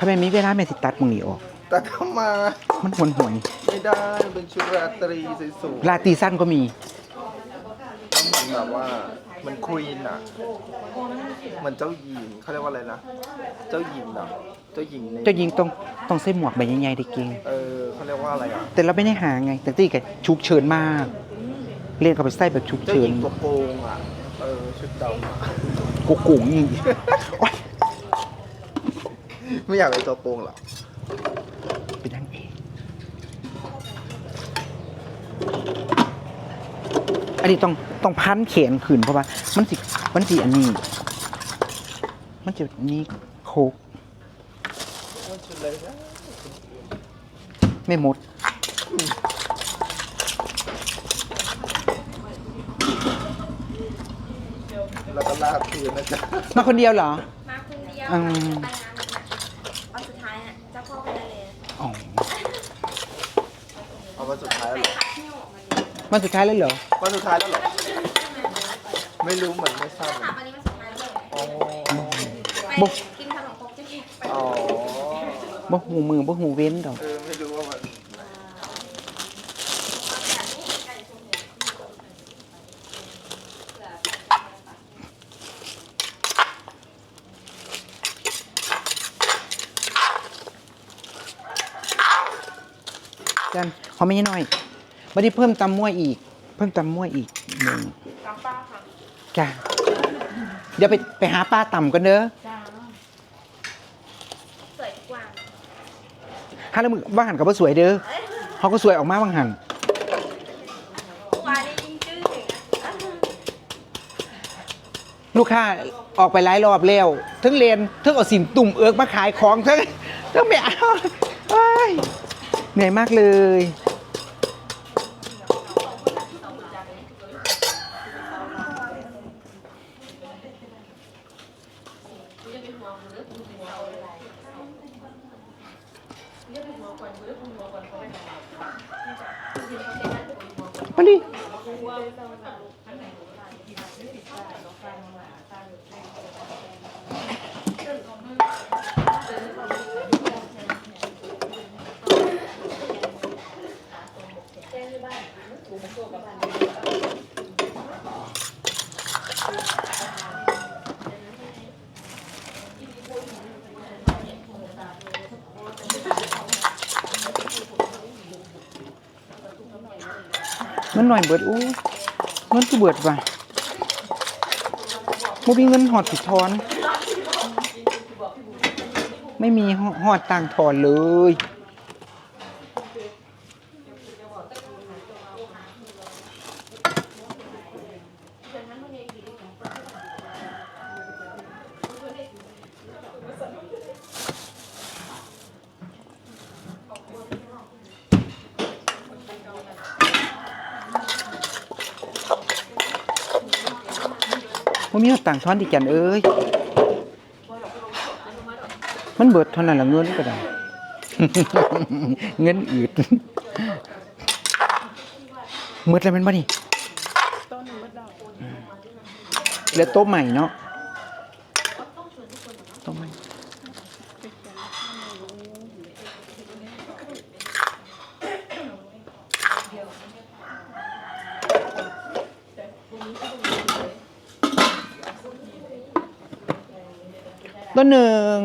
าแม่มีเวลาแม่สิตัดมึงนี่ออก แต่ทำไมามันหวนหวนไม่ได้มันเป็นชุดราตรีสวยๆลาตรีสั้นก็มีๆแล้วเหมือนแบบว่ามันควีนอะเหมันเจ้าหญิงเขาเรียกว่าอะไรนะ เจ้าหญิงอะเจ้าหญิงในเจ้าหญิงต้องต้องใส่หมวกใบใหญ่ๆได้เก่งเออเขาเรียกว่าอะไรอะ แต่เราไม่ได้หาไง แต่ตีกับฉุกเฉินมาก เรียนเข้าไปใส่แบบฉุกเจ้าเฉิหนญิงตัวโกงอะ เออชุดดำอะ โกโกุ๋งอีกโอ๊ย ไม่อยากเป็นตัวโกงหรอกเป็นนางเอกอันนี้ต้องต้องพันแขนขืนเพราะว่ามันสิมันสิอันนี้ มันจะนี่โคกมันชุดเลยนะไม่หมดแล้วก็ลากคืนนะจ๊ะมาคนเดียวเหรอ มาคนเดียวอืมไปงานหนักๆวันสุดท้ายอะเจ้าพ่อไปเลย อ๋อ เอาวันสุดท้ายแล้วเหรอ มันสุดท้ายแล้วเหรอ วันสุดท้ายแล้วเหรอ ไม่รู้เหมือนไม่ทราบเหมือนถามกันวันนี้วันสุดท้ายเลยอ๋อไปบุ๊กินขนมครกจริงๆไปอ๋อบ่หูมือบ่หูเว้นดอก เออไม่รู้ว่ามันกันขอไม่น้อย บัดนี้เพิ่มตำมั่วอีก เพิ่มตำมั่วอีกหนึ่งตามป้าค่ะจ้าเดี๋ยวไปไปหาป้าต่ำกันเด้อจ้าสวยทุกวันฮาแล้วมึงว่างหันกับว่าสวยเด้อเอ้ยเขาก็สวยออกมาว่างหันวานนี่ยิ่งจื้อเลยนะลูกค้าออกไปหลายรอบแล้วทั้งเรียนทั้งเอาสินตุ่มเอิกมาขายของทั้งทั้งไม่เอาเอ้ยเหนื่อยมากเลย มาดิ มันหน่อยเบิดอู้เงินคือเบิดว่ะบ่มีเงินหอดสิทอน ไม่มีหอดต่างถอนเลย ว่ามีหอดต่างทอนดิจันเอ้ย มันเบิดเท่านั้นละเงินก็ได้ เงินอืดหมืดแล้วแมันบ่นี่เหลือโต๊ะใหม่เนาะโต๊ะใหม่ ตัวหนึ่ง